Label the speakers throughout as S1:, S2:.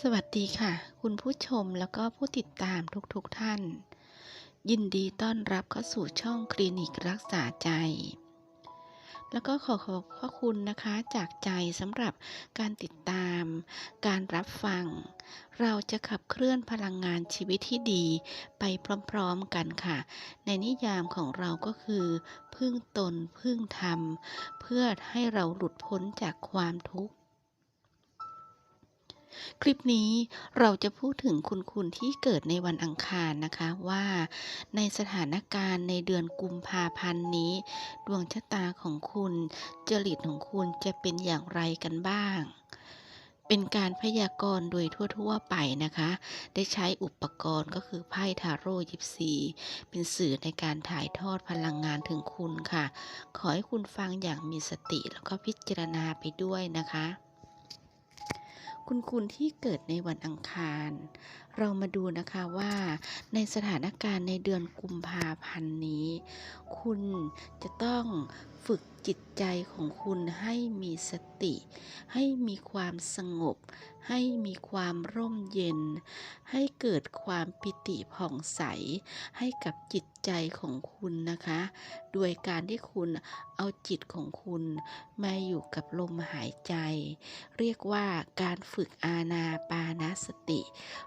S1: สวัสดีค่ะ คุณผู้ชมแล้วก็ผู้ติดตามทุกๆทท่าน ยินดีต้อนรับเข้าสู่ช่องคลินิกรักษาใจ แล้วก็ขอขอบพระคุณนะคะจากใจสำหรับการติดตาม การรับฟัง เราจะขับเคลื่อนพลังงานชีวิตที่ดีไปพร้อมๆกันค่ะ ในนิยามของเราก็คือ พึ่งตนพึ่งธรรม เพื่อให้เราหลุดพ้นจากความทุกข์ คลิปนี้เราจะพูดถึงคุณคุณที่เกิดในวันอังคารนะคะว่าในสถานการณ์ในเดือนกุมภาพันธ์นี้ ดวงชะตาของคุณจริตของคุณจะเป็นอย่างไรกันบ้าง เป็นการพยากรณ์โดยทั่วๆไปนะคะ ได้ใช้อุปกรณ์ก็คือไพ่ทาโร่ยิปซีเป็นสื่อในการถ่ายทอดพลังงานถึงคุณค่ะ ขอให้คุณฟังอย่างมีสติแล้วก็พิจารณาไปด้วยนะคะ คุณคุณที่เกิดในวันอังคาร เรามาดูนะคะว่าในสถานการณ์ในเดือนกุมภาพันธ์นี้ คุณจะต้องฝึกจิตใจของคุณให้มีสติ ให้มีความสงบ ให้มีความร่มเย็น ให้เกิดความปิติผ่องใส ให้กับจิตใจของคุณนะคะ โดยการที่คุณเอาจิตของคุณมาอยู่กับลมหายใจ เรียกว่าการฝึกอาณาปานสติ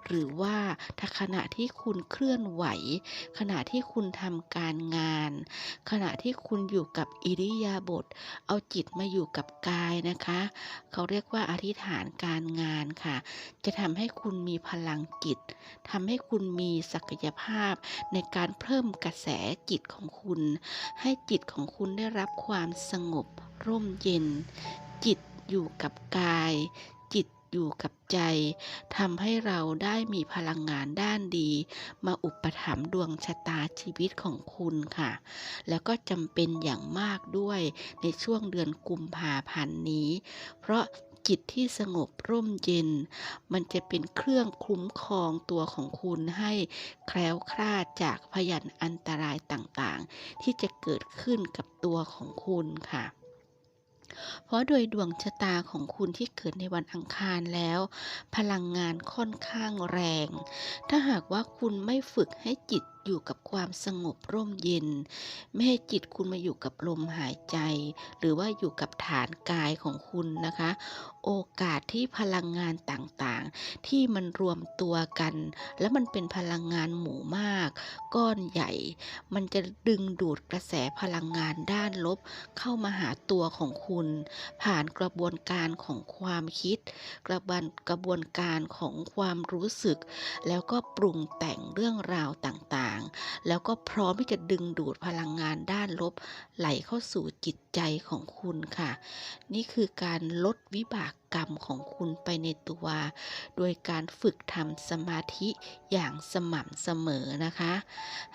S1: หรือว่าถ้าขณะที่คุณเคลื่อนไหว ขณะที่คุณทำการงาน ขณะที่คุณอยู่กับอิริยาบถเอาจิตมาอยู่กับกายนะคะ เขาเรียกว่าอธิษฐานการงานค่ะ จะทำให้คุณมีพลังจิตทำให้คุณมีศักยภาพในการเพิ่มกระแสจิตของคุณ ให้จิตของคุณได้รับความสงบร่มเย็น จิตอยู่กับกาย อยู่กับใจทำให้เราได้มีพลังงานด้านดี มาอุปถัมภ์ดวงชะตาชีวิตของคุณค่ะ แล้วก็จำเป็นอย่างมากด้วยในช่วงเดือนกุมภาพันธ์นี้ เพราะจิตที่สงบร่มเย็น มันจะเป็นเครื่องคุ้มครองตัวของคุณให้แคล้วคลาดจากพยันอันตรายต่างๆ ที่จะเกิดขึ้นกับตัวของคุณค่ะ เพราะโดยดวงชะตาของคุณที่เกิดในวันอังคารแล้ว พลังงานค่อนข้างแรง ถ้าหากว่าคุณไม่ฝึกให้จิตอยู่กับความสงบร่มเย็น ไม่ให้จิตคุณมาอยู่กับลมหายใจ หรือว่าอยู่กับฐานกายของคุณนะคะ โอกาสที่พลังงานต่างๆ ที่มันรวมตัวกัน แล้วมันเป็นพลังงานหมู่มาก ก้อนใหญ่ มันจะดึงดูดกระแสพลังงานด้านลบ เข้ามาหาตัวของคุณ ผ่านกระบวนการของความคิด กระบวนกระบวนการของความรู้สึก แล้วก็ปรุงแต่งเรื่องราวต่างๆ แล้วก็พร้อมที่จะดึงดูดพลังงานด้านลบ ไหลเข้าสู่จิตใจของคุณค่ะ นี่คือการลดวิบากกรรมของคุณไปในตัว โดยการฝึกทำสมาธิอย่างสม่ำเสมอนะคะ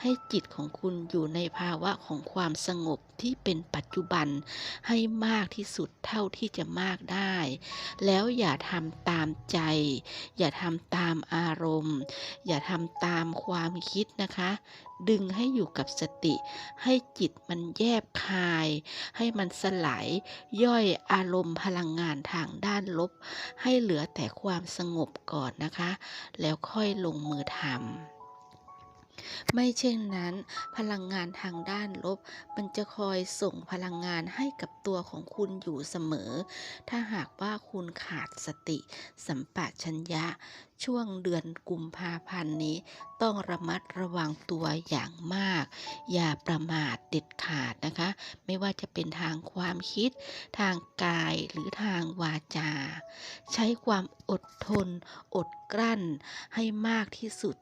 S1: ให้จิตของคุณอยู่ในภาวะของความสงบที่เป็นปัจจุบันให้มากที่สุดเท่าที่จะมากได้ แล้วอย่าทำตามใจ อย่าทำตามอารมณ์ อย่าทำตามความคิดนะคะ ดึงให้อยู่กับสติ ให้จิตมันแยบคาย ให้มันสลายย่อยอารมณ์พลังงานทางด้านานลบ ให้เหลือแต่ความสงบก่อนนะคะ แล้วค่อยลงมือทำ ไม่เช่นนั้น พลังงานทางด้านลบ มันจะคอยส่งพลังงานให้กับตัวของคุณอยู่เสมอ ถ้าหากว่าคุณขาดสติ สัมปชัญญะ ช่วงเดือนกุมภาพันธ์นี้ ต้องระมัดระวังตัวอย่างมาก อย่าประมาทเด็ดขาดนะคะ ไม่ว่าจะเป็นทางความคิด ทางกายหรือทางวาจา ใช้ความอดทน อดกลั้นให้มากที่สุด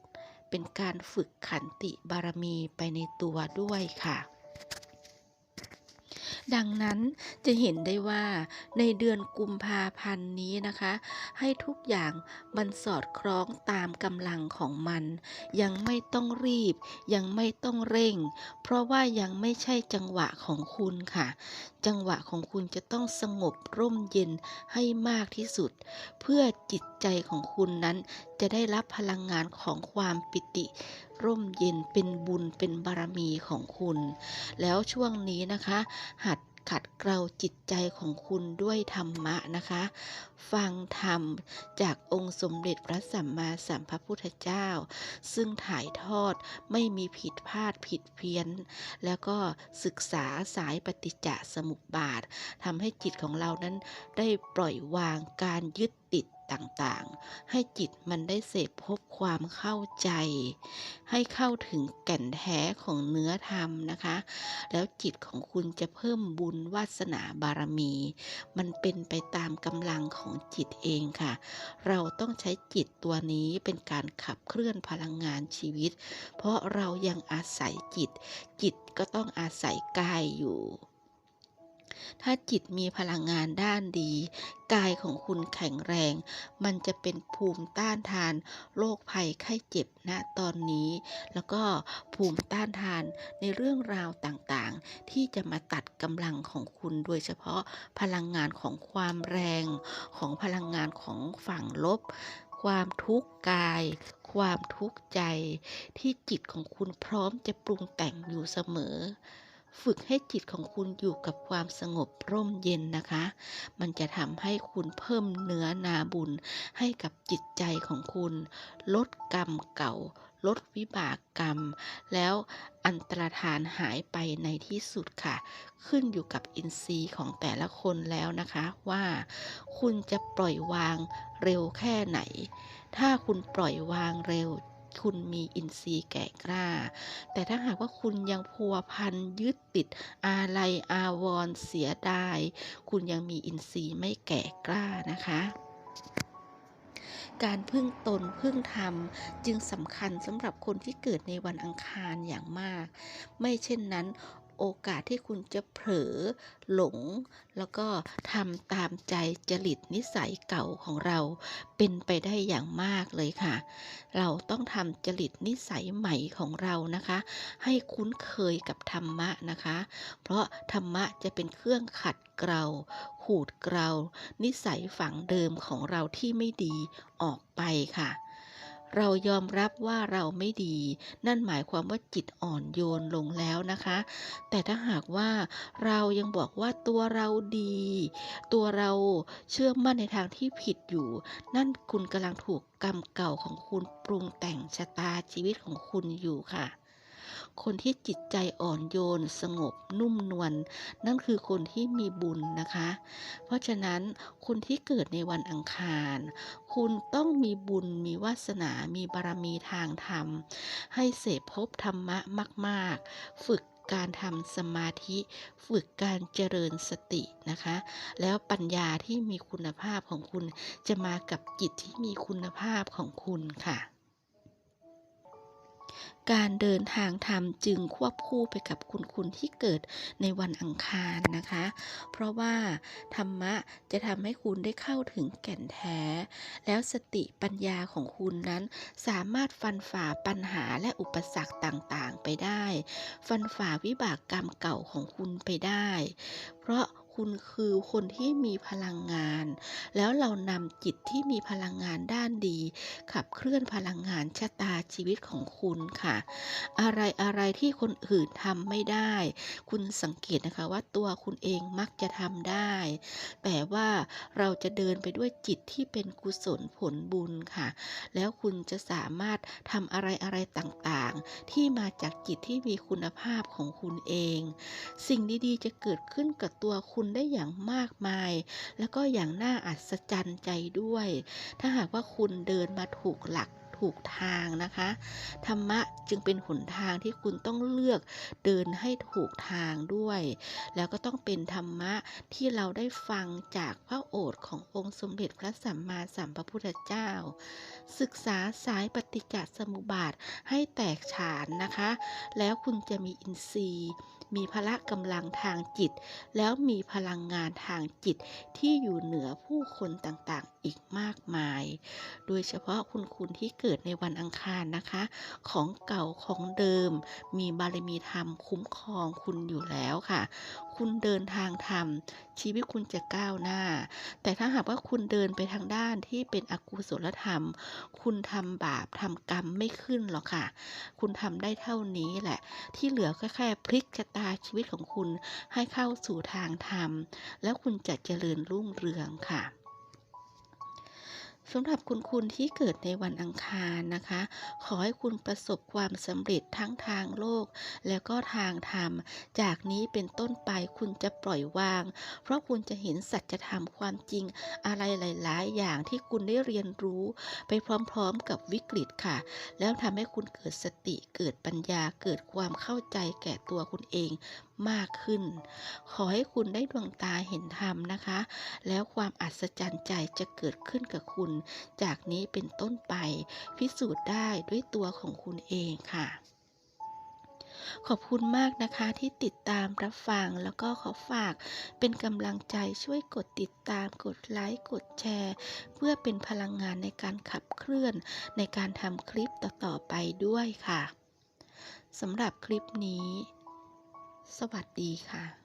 S1: เป็นการฝึกขันติบารมีไปในตัวด้วยค่ะ ดังนั้นจะเห็นได้ว่าในเดือนกุมภาพันธ์นี้นะคะ ให้ทุกอย่างมันสอดคล้องตามกำลังของมัน ยังไม่ต้องรีบ ยังไม่ต้องเร่ง เพราะว่ายังไม่ใช่จังหวะของคุณค่ะจังหวะของคุณจะต้องสงบร่มเย็นให้มากที่สุด เพื่อจิตใจของคุณนั้นจะได้รับพลังงานของความปิติ ร่มเย็นเป็นบุญเป็นบารมีของคุณ แล้วช่วงนี้นะคะ หัด ขัดเกลาจิตใจของคุณด้วยธรรมะนะคะ ฟังธรรมจากองค์สมเด็จพระสัมมาสัมพุทธเจ้า ซึ่งถ่ายทอดไม่มีผิดพลาดผิดเพี้ยน แล้วก็ศึกษาสายปฏิจจสมุปบาททำให้จิตของเรานั้นได้ปล่อยวางการยึดติด ต่างๆ ให้จิตมันได้เสพพบความเข้าใจ ให้เข้าถึงแก่นแท้ของเนื้อธรรมนะคะ แล้วจิตของคุณจะเพิ่มบุญวาสนาบารมี มันเป็นไปตามกำลังของจิตเองค่ะ เราต้องใช้จิตตัวนี้เป็นการขับเคลื่อนพลังงานชีวิต เพราะเรายังอาศัยจิต จิตก็ต้องอาศัยกายอยู่ ถ้าจิตมีพลังงานด้านดี กายของคุณแข็งแรง มันจะเป็นภูมิต้านทานโรคภัยไข้เจ็บณตอนนี้ แล้วก็ภูมิต้านทานในเรื่องราวต่างๆ ที่จะมาตัดกำลังของคุณโดยเฉพาะพลังงานของความแรงของพลังงานของฝั่งลบ ความทุกข์กายความทุกข์ใจที่จิตของคุณพร้อมจะปรุงแต่งอยู่เสมอ ฝึกให้จิตของคุณอยู่กับความสงบร่มเย็นนะคะ มันจะทำให้คุณเพิ่มเนื้อนาบุญให้กับจิตใจของคุณ ลดกรรมเก่า ลดวิบากกรรม แล้วอันตรธานหายไปในที่สุดค่ะ ขึ้นอยู่กับอินทรีย์ของแต่ละคนแล้วนะคะว่าคุณจะปล่อยวางเร็วแค่ไหน ถ้าคุณปล่อยวางเร็ว คุณมีอินทรีย์แก่กล้า แต่ถ้าหากว่าคุณยังพัวพันยึดติดอาลัยอาวรเสียดาย คุณยังมีอินทรีย์ไม่แก่กล้านะคะการพึ่งตนพึ่งธรรมจึงสำคัญสำหรับคนที่เกิดในวันอังคารอย่างมาก ไม่เช่นนั้น โอกาสที่คุณจะเผลอหลง แล้วก็ทำตามใจจริตนิสัยเก่าของเรา เป็นไปได้อย่างมากเลยค่ะ เราต้องทำจริตนิสัยใหม่ของเรานะคะ ให้คุ้นเคยกับธรรมะนะคะ เพราะธรรมะจะเป็นเครื่องขัดเกลาขูดเกลานิสัยฝังเดิมของเราที่ไม่ดีออกไปค่ะ เรายอมรับว่าเราไม่ดี นั่นหมายความว่าจิตอ่อนโยนลงแล้วนะคะ แต่ถ้าหากว่าเรายังบอกว่าตัวเราดี ตัวเราเชื่อมั่นในทางที่ผิดอยู่ นั่นคุณกำลังถูกกรรมเก่าของคุณปรุงแต่งชะตาชีวิตของคุณอยู่ค่ะ คนที่จิตใจอ่อนโยน สงบนุ่มนวลนั่นคือคนที่มีบุญนะคะ เพราะฉะนั้นคนที่เกิดในวันอังคาร คุณต้องมีบุญมีวาสนา มีบารมีทางธรรม ให้เสพพบธรรมะมาก ๆ ฝึกการทำสมาธิฝึกการเจริญสตินะคะ แล้วปัญญาที่มีคุณภาพของคุณจะมากับจิตที่มีคุณภาพของคุณค่ะ การเดินทางธรรมจึงควบคู่ไปกับคุณคุณที่เกิดในวันอังคารนะคะ เพราะว่าธรรมะจะทำให้คุณได้เข้าถึงแก่นแท้ แล้วสติปัญญาของคุณนั้น สามารถฟันฝ่าปัญหาและอุปสรรคต่างๆ ไปได้ ฟันฝ่าวิบากกรรมเก่าของคุณไปได้ เพราะ คุณคือคนที่มีพลังงาน แล้วเรานำจิตที่มีพลังงานด้านดี ขับเคลื่อนพลังงานชะตาชีวิตของคุณค่ะ อะไรอะไรที่คนอื่นทำไม่ได้ คุณสังเกตนะคะว่าตัวคุณเองมักจะทำได้ แต่ว่าเราจะเดินไปด้วยจิตที่เป็นกุศลผลบุญค่ะ แล้วคุณจะสามารถทำอะไรอะไรต่างๆ ที่มาจากจิตที่มีคุณภาพของคุณเอง สิ่งดีๆจะเกิดขึ้นกับตัวคุณได้อย่างมากมาย แล้วก็อย่างน่าอัศจรรย์ใจด้วย ถ้าหากว่าคุณเดินมาถูกหลักถูกทางนะคะ ธรรมะจึงเป็นหนทางที่คุณต้องเลือกเดินให้ถูกทางด้วย แล้วก็ต้องเป็นธรรมะที่เราได้ฟังจากพระโอษฐ์ขององค์สมเด็จพระสัมมาสัมพุทธเจ้า ศึกษาสายปฏิจจสมุปบาทให้แตกฉานนะคะ แล้วคุณจะมีอินทรีย์ มีพละกำลังทางจิต แล้วมีพลังงานทางจิตที่อยู่เหนือผู้คนต่างๆ อีกมากมาย โดยเฉพาะคุณคุณที่เกิดในวันอังคารนะคะ ของเก่าของเดิม มีบารมีธรรมคุ้มครองคุณอยู่แล้วค่ะ คุณเดินทางธรรม ชีวิตคุณจะก้าวหน้า แต่ถ้าหากว่าคุณเดินไปทางด้านที่เป็นอกุศลธรรม คุณทำบาปทำกรรมไม่ขึ้นหรอกค่ะ คุณทำได้เท่านี้แหละ ที่เหลือก็แค่พลิกชะตาชีวิตของคุณให้เข้าสู่ทางธรรม แล้วคุณจะเจริญรุ่งเรืองค่ะ สำหรับคุณคุณที่เกิดในวันอังคารนะคะ ขอให้คุณประสบความสำเร็จทั้งทางโลก แล้วก็ทางธรรม จากนี้เป็นต้นไปคุณจะปล่อยวาง เพราะคุณจะเห็นสัจธรรมความจริงอะไรหลาย ๆ อย่างที่คุณได้เรียนรู้ไปพร้อม ๆ กับวิกฤตค่ะ แล้วทำให้คุณเกิดสติเกิดปัญญาเกิดความเข้าใจแก่ตัวคุณเอง มากขึ้น ขอให้คุณได้ดวงตาเห็นธรรมนะคะ แล้วความอัศจรรย์ใจจะเกิดขึ้นกับคุณ จากนี้เป็นต้นไป พิสูจน์ได้ด้วยตัวของคุณเองค่ะขอบคุณมากนะคะที่ติดตามรับฟังแล้วก็ขอฝากเป็นกำลังใจช่วยกดติดตามกดไลค์กดแชร์ เพื่อเป็นพลังงานในการขับเคลื่อน ในการทำคลิปต่อๆไปด้วยค่ะสำหรับคลิปนี้ สวัสดีค่ะ